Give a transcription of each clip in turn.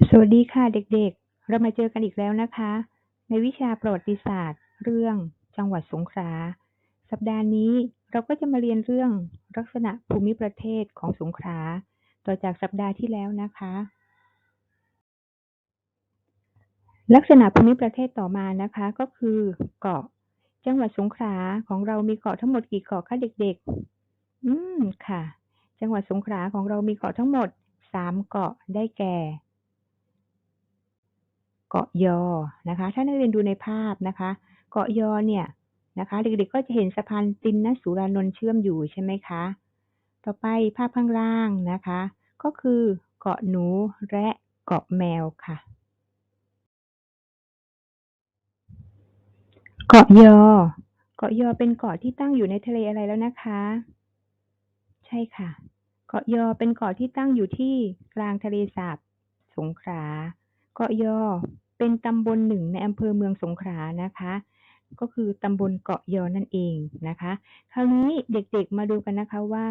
สวัสดีค่ะเด็กๆ เรามาเจอกันอีกแล้วนะคะ ในวิชาประวัติศาสตร์ เรื่องจังหวัดสงขลา สัปดาห์นี้เราก็จะมาเรียนเรื่องลักษณะภูมิประเทศของสงขลาต่อจากสัปดาห์ที่แล้วนะคะ ลักษณะภูมิประเทศต่อมานะคะก็คือเกาะ จังหวัดสงขลาของเรามีเกาะทั้งหมดกี่เกาะคะเด็กๆ อืมค่ะ จังหวัดสงขลาของเรามีเกาะทั้งหมดสามเกาะได้แก่ เกาะยอนะคะถ้านักเรียนดูในภาพนะคะ เกาะยอเนี่ยนะคะเด็กๆก็จะเห็นสะพานตินนสุรานนท์เชื่อมอยู่ใช่ไหมคะ ต่อไปภาพข้างล่างนะคะ ก็คือเกาะหนูและเกาะแมวค่ะ เกาะยอ เกาะยอเป็นเกาะที่ตั้งอยู่ในทะเลอะไรแล้วนะคะ ใช่ค่ะ เกาะยอเป็นเกาะที่ตั้งอยู่ที่กลางทะเลสาบสงขลา เกาะยอ เป็นตำบลหนึ่งในอำเภอเมืองสงขลานะคะ ก็คือตำบลเกาะยอนั่นเองนะคะ คราวนี้เด็กๆมาดูกันนะคะว่า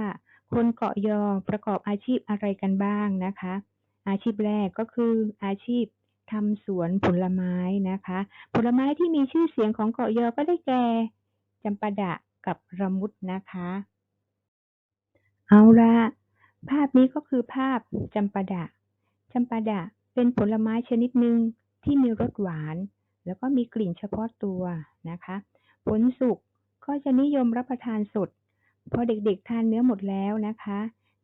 คนเกาะยอประกอบอาชีพอะไรกันบ้างนะคะ อาชีพแรกก็คืออาชีพทำสวนผลไม้นะคะ ผลไม้ที่มีชื่อเสียงของเกาะยอก็ได้แก่จำปาดะกับระมุดนะคะ เอาละภาพนี้ก็คือภาพจำปาดะจำปาดะเป็นผลไม้ชนิดหนึ่ง ที่มีรสหวาน แล้วก็มีกลิ่นเฉพาะตัวนะคะ ผลสุกก็จะนิยมรับประทานสด พอเด็กๆทานเนื้อหมดแล้วนะคะ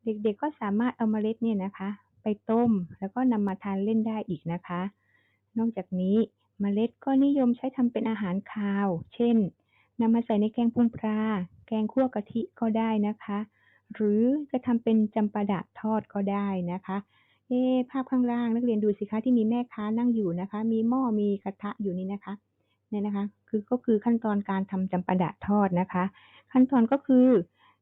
เด็กๆก็สามารถเอาเมล็ดเนี่ยนะคะ ไปต้มแล้วก็นำมาทานเล่นได้อีกนะคะ นอกจากนี้เมล็ดก็นิยมใช้ทำเป็นอาหารคาว เช่นนำมาใส่ในแกงพุงปลา แกงคั่วกะทิก็ได้นะคะ หรือจะทำเป็นจำปาดะทอดก็ได้นะคะ เอ๊ภาพข้างล่างนักเรียนดูสิคะที่มีแม่ค้านั่งอยู่นะคะ มีหม้อมีกระทะอยู่นี่นะคะเนี่ยนะคะ คือก็คือขั้นตอนการทำจำปาดะทอดนะคะ ขั้นตอนก็คือ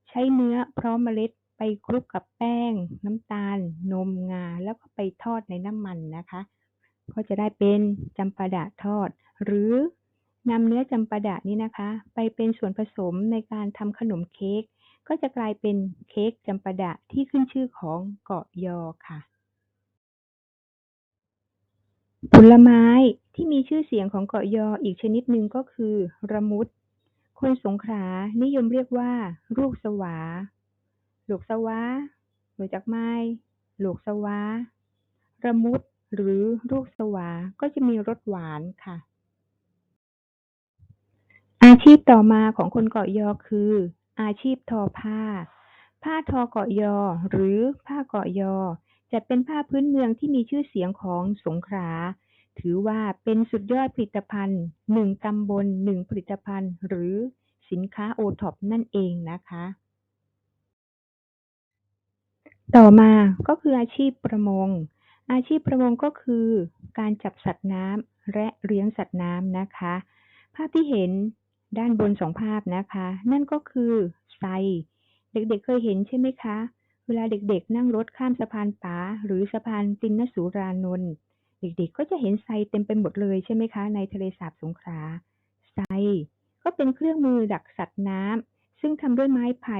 ใช้เนื้อพร้อมเมล็ดไปคลุกกับแป้ง น้ำตาล นมงา แล้วก็ไปทอดในน้ำมันนะคะ ก็จะได้เป็นจำปาดะทอด หรือนำเนื้อจำปาดะนี้นะคะ ไปเป็นส่วนผสมในการทำขนมเค้กก็จะกลายเป็นเค้กจำปาดะที่ขึ้นชื่อของเกาะยอค่ะ ผลไม้ที่มีชื่อเสียงของเกาะยออีกชนิดหนึ่งก็คือ ระมุด คนสงขลานิยมเรียกว่า ลูกสวาหลูกสวารู้จักไม้หลูกสวาระมุดหรือลูกสวาก็จะมีรสหวานค่ะ อาชีพต่อมาของคนเกาะยอคือ อาชีพทอผ้า ผ้าทอเกาะยอ หรือผ้าเกาะยอ จัดเป็นผ้าพื้นเมืองที่มีชื่อเสียงของสงขลา ถือว่าเป็นสุดยอดผลิตภัณฑ์หนึ่งตำบลหนึ่งผลิตภัณฑ์ หรือสินค้าโอท็อปนั่นเองนะคะ ต่อมาก็คืออาชีพประมง อาชีพประมงก็คือการจับสัตว์น้ำและเลี้ยงสัตว์น้ำนะคะ ภาพที่เห็นด้านบนสองภาพนะคะ นั่นก็คือไซเด็กๆเคยเห็นใช่ไหมคะ เวลาเด็กๆ นั่งรถข้ามสะพานป๋าหรือสะพานตินนสุรานนท์เด็กๆ ก็จะเห็นไซเต็มไปหมดเลยใช่ไหมคะ ในทะเลสาบสงขลาไซก็เป็นเครื่องมือดักสัตว์น้ำซึ่งทำด้วยไม้ไผ่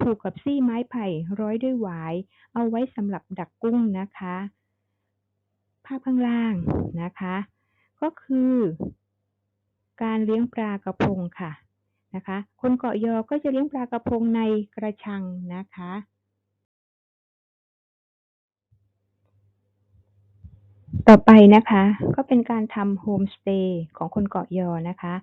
ผูกกับซี่ไม้ไผ่ร้อยด้วยหวาย เอาไว้สำหรับดักกุ้งนะคะ ภาพข้างล่างนะคะ ก็คือ การเลี้ยงปลากระพงค่ะนะคะ คนเกาะยอก็จะเลี้ยงปลากระพงในกระชังนะคะ ต่อไปนะคะ ก็เป็นการทำโฮมสเตย์ของคนเกาะยอนะคะ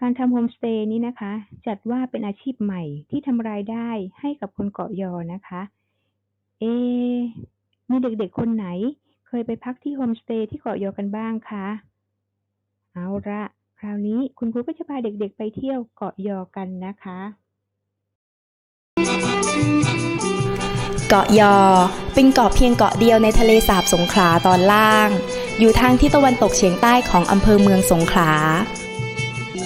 การทำโฮมสเตย์นี้นะคะ จัดว่าเป็นอาชีพใหม่ที่ทำรายได้ให้กับคนเกาะยอนะคะ เอ มีเด็กๆคนไหน เคยไปพักที่โฮมสเตย์ที่เกาะยอกันบ้างคะเอาละคราวนี้คุณครูก็จะพาเด็กๆไปเที่ยวเกาะยอกันนะคะ เกาะยอ เป็นเกาะเพียงเกาะเดียวในทะเลสาบสงขลาตอนล่าง อยู่ทางทิศตะวันตกเฉียงใต้ของอำเภอเมืองสงขลา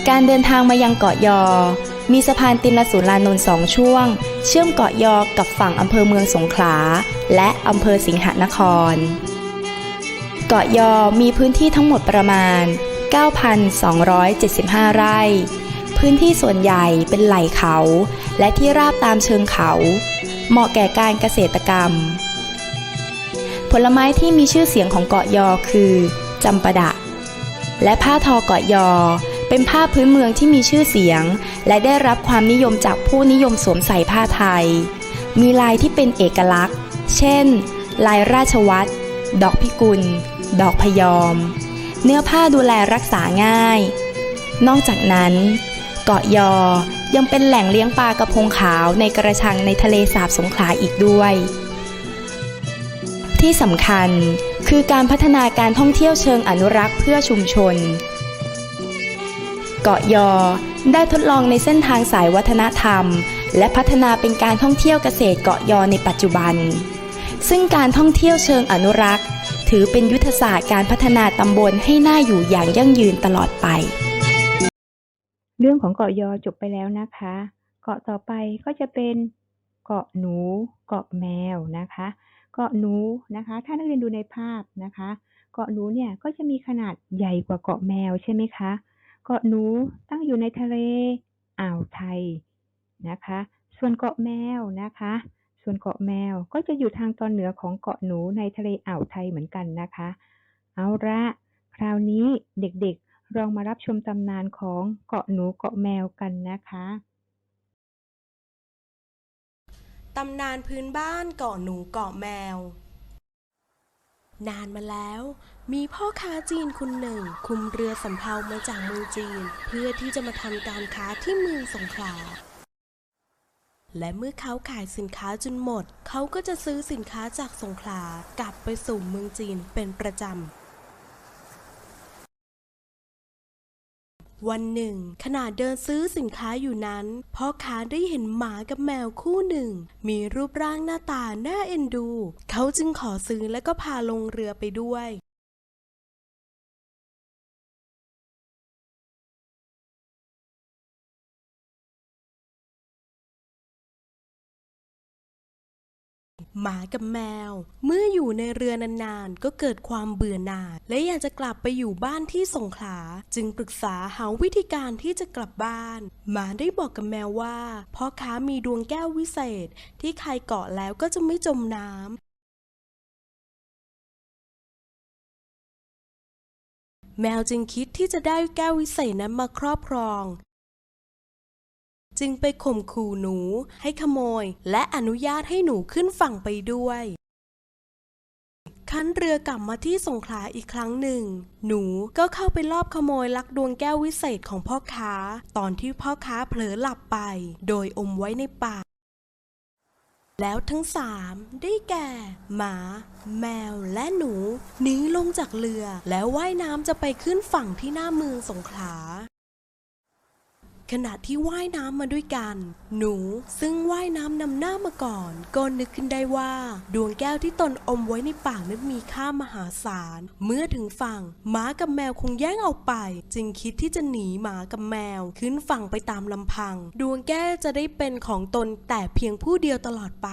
การเดินทางมายังเกาะยอ มีสะพานตินสุรานนท์สองช่วง เชื่อมเกาะยอกับฝั่งอำเภอเมืองสงขลา และอำเภอสิงหนคร เกาะยอมีพื้นที่ทั้งหมดประมาณ 9,275 ไร่ พื้นที่ส่วนใหญ่เป็นไหล่เขา และที่ราบตามเชิงเขา เหมาะแก่การเกษตรกรรม ผลไม้ที่มีชื่อเสียงของเกาะยอคือจำปาดะ และผ้าทอเกาะยอ เป็นผ้าพื้นเมืองที่มีชื่อเสียง และได้รับความนิยมจากผู้นิยมสวมใส่ผ้าไทย มีลายที่เป็นเอกลักษณ์ เช่น ลายราชวัตรดอกพิกุล ดอกพยอม เนื้อผ้าดูแลรักษาง่าย นอกจากนั้น เกาะยอ ยังเป็นแหล่งเลี้ยงปลากระพงขาวในกระชังในทะเลสาบสงขลาอีกด้วย ที่สำคัญคือการพัฒนาการท่องเที่ยวเชิงอนุรักษ์เพื่อชุมชน เกาะยอได้ทดลองในเส้นทางสายวัฒนธรรม และพัฒนาเป็นการท่องเที่ยวเกษตรเกาะยอในปัจจุบัน ซึ่งการท่องเที่ยวเชิงอนุรักษ์ ถือเป็นยุทธศาสตร์การพัฒนาตำบลให้น่าอยู่อย่างยั่งยืนตลอดไป เรื่องของเกาะยอจบไปแล้วนะคะ เกาะต่อไปก็จะเป็นเกาะหนู เกาะแมวนะคะ เกาะหนูนะคะ ถ้านักเรียนดูในภาพนะคะ เกาะหนูเนี่ยก็จะมีขนาดใหญ่กว่าเกาะแมวใช่ไหมคะ เกาะหนูตั้งอยู่ในทะเลอ่าวไทยนะคะ ส่วนเกาะแมวนะคะ ส่วนเกาะแมวก็จะอยู่ทางตอนเหนือของเกาะหนูในทะเลอ่าวไทยเหมือนกันนะคะ เอาละคราวนี้เด็กๆ ลองมารับชมตำนานของเกาะหนูเกาะแมวกันนะคะ ตำนานพื้นบ้านเกาะหนูเกาะแมว นานมาแล้ว มีพ่อค้าจีนคนหนึ่ง คุมเรือสำเภามาจากเมืองจีน เพื่อที่จะมาทำการค้าที่เมืองสงขลาและเมื่อเขาขายสินค้าจนหมด เขาก็จะซื้อสินค้าจากสงขลากลับไปสู่เมืองจีนเป็นประจำ วันหนึ่ง ขณะเดินซื้อสินค้าอยู่นั้นพ่อค้าได้เห็นหมากับแมวคู่หนึ่ง มีรูปร่างหน้าตาน่าเอ็นดู เขาจึงขอซื้อและก็พาลงเรือไปด้วย หมากับแมว เมื่ออยู่ในเรือนานๆ ก็เกิดความเบื่อหน่ายและอยากจะกลับไปอยู่บ้านที่สงขลา จึงปรึกษาหาวิธีการที่จะกลับบ้าน หมาได้บอกกับแมวว่าพ่อค้ามีดวงแก้ววิเศษ ที่ใครเกาะแล้วก็จะไม่จมน้ำแมวจึงคิดที่จะได้แก้ววิเศษนั้นมาครอบครอง จึงไปข่มขู่หนู ให้ขโมย และอนุญาตให้หนูขึ้นฝั่งไปด้วยคันเรือกลับมาที่สงขลาอีกครั้งหนึ่ง หนูก็เข้าไปลอบขโมยลักดวงแก้ววิเศษของพ่อค้า ตอนที่พ่อค้าเผลอหลับไป โดยอมไว้ในปาก แล้วทั้งสามได้แก่ หมา แมวและหนูหนีลงจากเรือแล้วว่ายน้ำจะไปขึ้นฝั่งที่หน้าเมืองสงขลา ขณะที่ว่ายน้ำมาด้วยกัน หนูซึ่งว่ายน้ำนำหน้ามาก่อนก็นึกขึ้นได้ว่า ดวงแก้วที่ตนอมไว้ในปากนั้นมีค่ามหาศาล เมื่อถึงฝั่งหมากับแมวคงแย่งเอาไป จึงคิดที่จะหนีหมากับแมวขึ้นฝั่งไปตามลำพัง ดวงแก้วจะได้เป็นของตนแต่เพียงผู้เดียวตลอดไป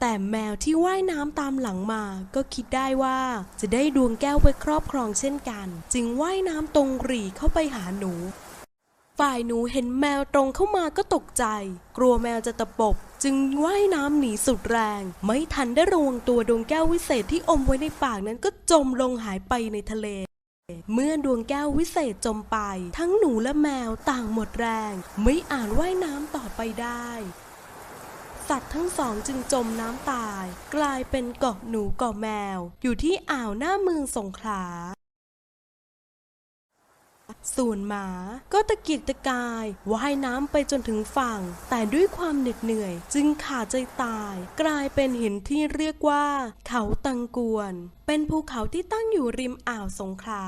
แต่แมวที่ว่ายน้ำตามหลังมา ก็คิดได้ว่าจะได้ดวงแก้วไว้ครอบครองเช่นกัน จึงว่ายน้ำตรงรีเข้าไปหาหนู ฝ่ายหนูเห็นแมวตรงเข้ามาก็ตกใจ กลัวแมวจะตะปบ จึงว่ายน้ำหนีสุดแรง ไม่ทันได้ระวังตัวดวงแก้ววิเศษที่อมไว้ในปากนั้นก็จมลงหายไปในทะเลเมื่อดวงแก้ววิเศษจมไป ทั้งหนูและแมวต่างหมดแรง ไม่อาจว่ายน้ำต่อไปได้ สัตว์ทั้งสองจึงจมน้ำตาย กลายเป็นเกาะหนูเกาะแมว อยู่ที่อ่าวหน้าเมืองสงขลาส่วนหมาก็ตะเกียกตะกายว่ายน้ำไปจนถึงฝั่ง แต่ด้วยความเหน็ดเหนื่อย จึงขาดใจตาย กลายเป็นหินที่เรียกว่า เขาตังกวน เป็นภูเขาที่ตั้งอยู่ริมอ่าวสงขลา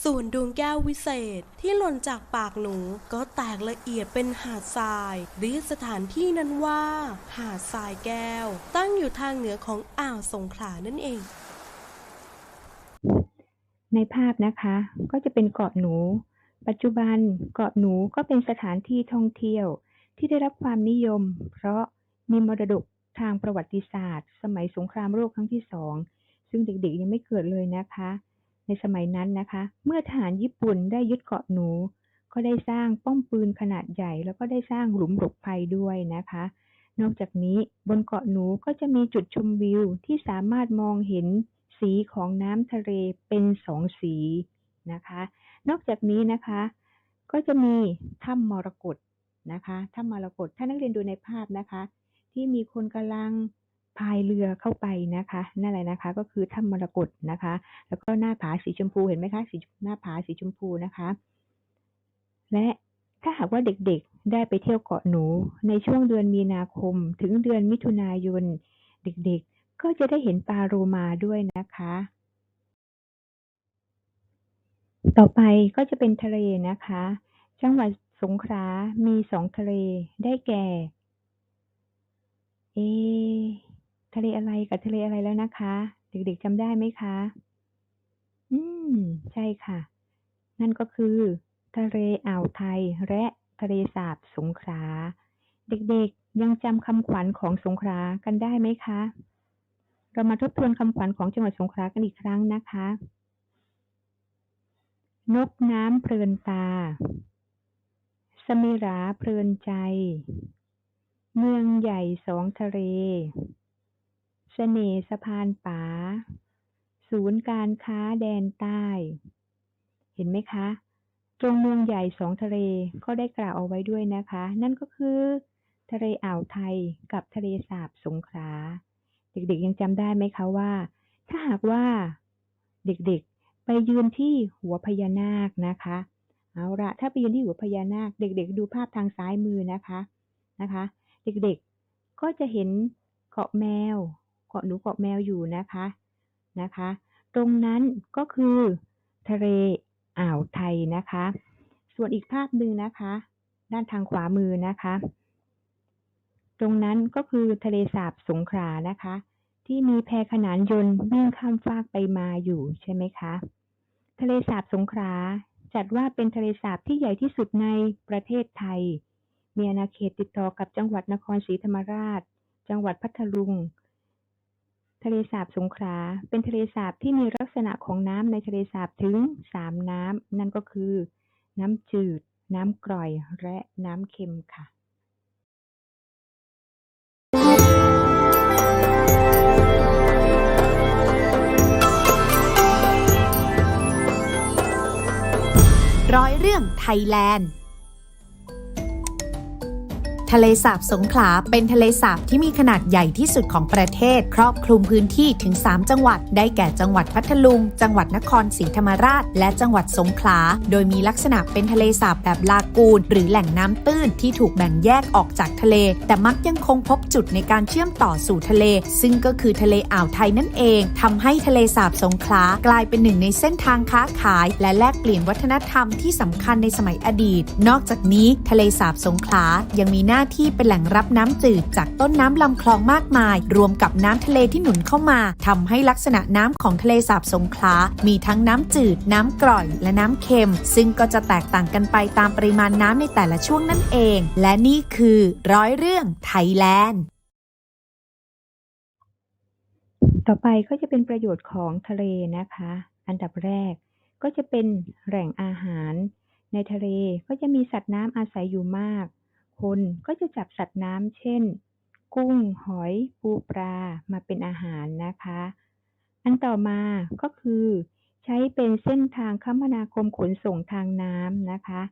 ส่วนดวงแก้ววิเศษที่หล่นจากปากหนูก็แตกละเอียดเป็นหาดทรายเรียกสถานที่นั้นว่า หาดทรายแก้ว ตั้งอยู่ทางเหนือของอ่าวสงขลานั่นเอง ในภาพนะคะก็จะเป็นเกาะหนู ปัจจุบันเกาะหนูก็เป็นสถานที่ท่องเที่ยว ที่ได้รับความนิยม เพราะมีมรดกทางประวัติศาสตร์ สมัยสงครามโลกครั้งที่สองซึ่งเด็กๆยังไม่เกิดเลยนะคะ สมัยนั้นนะคะ เมื่อทหารญี่ปุ่นได้ยึดเกาะหนู ก็ได้สร้างป้อมปืนขนาดใหญ่ แล้วก็ได้สร้างหลุมหลบภัยด้วยนะคะ นอกจากนี้บนเกาะหนูก็จะมีจุดชมวิวที่สามารถมองเห็นสีของน้ำทะเลเป็นสองสีนะคะ นอกจากนี้นะคะ ก็จะมีถ้ำมรกตนะคะถ้ำมรกตถ้านักเรียนดูในภาพนะคะ ที่มีคนกำลัง พายเรือเข้าไปนะคะนั่นแหละนะคะ ก็คือถ้ำมรกตนะคะ แล้วก็หน้าผาสีชมพูเห็นไหมคะสีหน้าผาสีชมพูนะคะ และถ้าหากว่าเด็กๆได้ไปเที่ยวเกาะหนูในช่วงเดือนมีนาคม ถึงเดือนมิถุนายน เด็กๆ ก็จะได้เห็นปลาโรมาด้วยนะคะ ต่อไปก็จะเป็นทะเลนะคะ จังหวัดสงขลามีสองทะเลได้แก่ เอ ทะเลอะไรกับทะเลอะไรแล้วนะคะ เด็กๆจำได้ไหมคะ อืม ใช่ค่ะ นั่นก็คือ ทะเลอ่าวไทยและทะเลสาบสงขลาเด็กๆยังจำคำขวัญของสงขลากันได้ไหมคะ เรามาทบทวนคำขวัญของจังหวัดสงขลากันอีกครั้งนะคะ นกน้ำเพลินตา สมิราเพลินใจ เมืองใหญ่สองทะเล เสน่ห์สะพานป๋า ศูนย์การค้าแดนใต้ เห็นไหมคะ ตรงเมืองใหญ่สองทะเลก็ได้กล่าวเอาไว้ด้วยนะคะ นั่นก็คือ ทะเลอ่าวไทยกับทะเลสาบสงขลา เด็กๆยังจำได้ไหมคะว่า ถ้าหากว่าเด็กๆ ไปยืนที่หัวพญานาคนะคะ เอาละถ้าไปยืนที่หัวพญานาค เด็กๆ ดูภาพทางซ้ายมือนะคะ นะคะ เด็กๆ ก็จะเห็นเกาะแมว เกาะหนูเกาะแมวอยู่นะคะนะคะ ตรงนั้นก็คือทะเลอ่าวไทยนะคะ ส่วนอีกภาพหนึ่งนะคะ ด้านทางขวามือนะคะ ตรงนั้นก็คือทะเลสาบสงขลานะคะ ที่มีแพขนานยนต์วิ่งข้ามฟากไปมาอยู่ใช่ไหมคะ ทะเลสาบสงขลาจัดว่าเป็นทะเลสาบที่ใหญ่ที่สุดในประเทศไทย มีอาณาเขตติดต่อกับจังหวัดนครศรีธรรมราช จังหวัดพัทลุง ทะเลสาบสงขลาเป็นทะเลสาบที่มีลักษณะของน้ำในทะเลสาบถึงสามน้ำ นั่นก็คือ น้ำจืด น้ำกร่อย และน้ำเค็มค่ะร้อยเรื่องไทยแลนด์ ทะเลสาบสงขลาเป็นทะเลสาบที่มีขนาดใหญ่ที่สุดของประเทศ ครอบคลุมพื้นที่ถึง 3 จังหวัด ได้แก่จังหวัดพัทลุง จังหวัดนครศรีธรรมราช และจังหวัดสงขลา โดยมีลักษณะเป็นทะเลสาบแบบลากูน หรือแหล่งน้ำตื้นที่ถูกแบ่งแยกออกจากทะเล แต่มักยังคงพบจุดในการเชื่อมต่อสู่ทะเล ซึ่งก็คือทะเลอ่าวไทยนั่นเองทำให้ทะเลสาบสงขลากลายเป็นหนึ่งในเส้นทางค้าขาย และแลกเปลี่ยนวัฒนธรรมที่สำคัญในสมัยอดีต นอกจากนี้ทะเลสาบสงขลายังมีหน้าที่เป็นแหล่งรับน้ำจืด จากต้นน้ำลำคลองมากมาย รวมกับน้ำทะเลที่หนุนเข้ามาทำให้ลักษณะน้ำของทะเลสาบสงขลา มีทั้งน้ำจืด น้ำกร่อย และน้ำเค็ม ซึ่งก็จะแตกต่างกันไปตามปริมาณน้ำในแต่ละช่วงนั่นเอง และนี่คือร้อยเรื่องไทยแลนด์ต่อไปก็จะเป็นประโยชน์ของทะเลนะคะ อันดับแรกก็จะเป็นแหล่งอาหาร ในทะเลก็จะมีสัตว์น้ำอาศัยอยู่มาก คนก็จะจับสัตว์น้ำเช่น กุ้ง หอย ปูปลามาเป็นอาหารนะคะ อันต่อมาก็คือ ใช้เป็นเส้นทางคมนาคมขนส่งทางน้ำนะคะ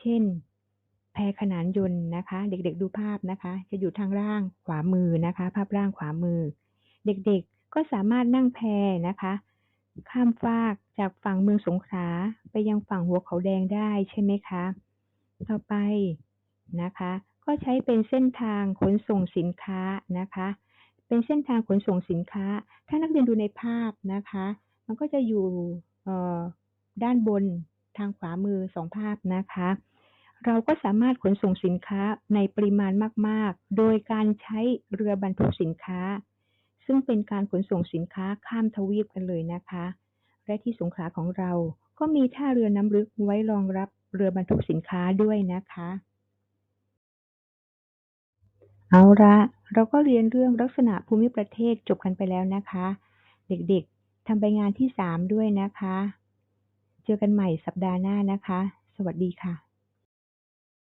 เช่น แพขนานยนต์นะคะ เด็กๆดูภาพนะคะ จะอยู่ทางล่างขวามือนะคะ ภาพล่างขวามือ เด็กๆก็สามารถนั่งแพนะคะ ข้ามฟากจากฝั่งเมืองสงขลาไปยังฝั่งหัวเขาแดงได้ใช่ไหมคะ ต่อไป นะคะ ก็ใช้เป็นเส้นทางขนส่งสินค้านะคะ เป็นเส้นทางขนส่งสินค้า ถ้านักเรียนดูในภาพนะคะ มันก็จะอยู่ด้านบนทางขวามือสองภาพนะคะ เราก็สามารถขนส่งสินค้าในปริมาณมาก ๆ โดยการใช้เรือบรรทุกสินค้า ซึ่งเป็นการขนส่งสินค้าข้ามทวีปกันเลยนะคะ และที่สงขลาของเราก็มีท่าเรือน้ำลึกไว้รองรับเรือบรรทุกสินค้าด้วยนะคะ เอาละเราก็เรียนเรื่องลักษณะภูมิประเทศจบกันไปแล้วนะคะ เด็กๆทำใบงานที่3ด้วยนะคะ เจอกันใหม่สัปดาห์หน้านะคะ สวัสดีค่ะ